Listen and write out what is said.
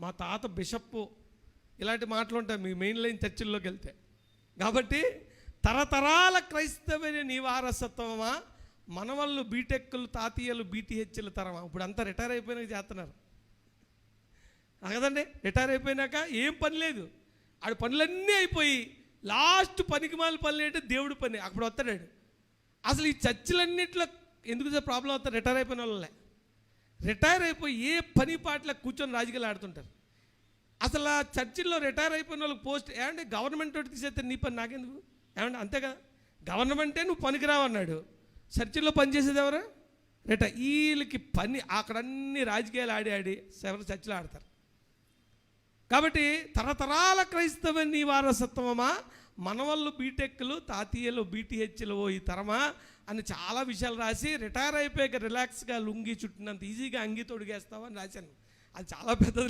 మా తాత బిషప్పు ఇలాంటి మాటలు ఉంటాయి మీ మెయిన్ లైన్ చర్చిల్లోకి వెళ్తే. కాబట్టి తరతరాల క్రైస్తవని నీ వారసత్వమా మనవళ్ళు బీటెక్లు తాతీయలు బీటీహెచ్లు తరమా. ఇప్పుడు అంతా రిటైర్ అయిపోయినాక చేస్తున్నారు. కదండి? రిటైర్ అయిపోయినాక ఏం పని లేదు. ఆడ పనులన్నీ అయిపోయి లాస్ట్ పనికి మాల పనులు ఏంటంటే దేవుడి పని. అప్పుడు వస్తాడు అసలు ఈ చర్చిలన్నిట్లో ఎందుకు ప్రాబ్లం అవుతారు రిటైర్ అయిపోయిన వాళ్ళే రిటైర్ అయిపోయి ఏ పని పాటల కూర్చొని రాజకీయాలు ఆడుతుంటారు? అసలు ఆ చర్చిల్లో రిటైర్ అయిపోయిన వాళ్ళకి పోస్ట్ ఏమంటే గవర్నమెంట్ తోటి తీసేస్తే నీ పని నాకెందుకు? ఏమంటే అంతే కదా? గవర్నమెంటే నువ్వు పనికిరావన్నాడు చర్చిల్లో పనిచేసేది ఎవరు? రిటైర్. వీళ్ళకి పని అక్కడ అన్ని రాజకీయాలు ఆడి ఆడి ఎవరు చర్చిలో ఆడతారు? కాబట్టి తరతరాల క్రైస్తవ నీ వారసత్వమా? మనవళ్ళు బీటెక్లు తాతీయలు బీటీహెచ్లు ఓ ఈ తరమా అని చాలా విషయాలు రాసి రిటైర్ అయిపోయాక రిలాక్స్గా లుంగి చుట్టినంత ఈజీగా అంగి తొడిగేస్తావని రాశాను. అది చాలా పెద్దది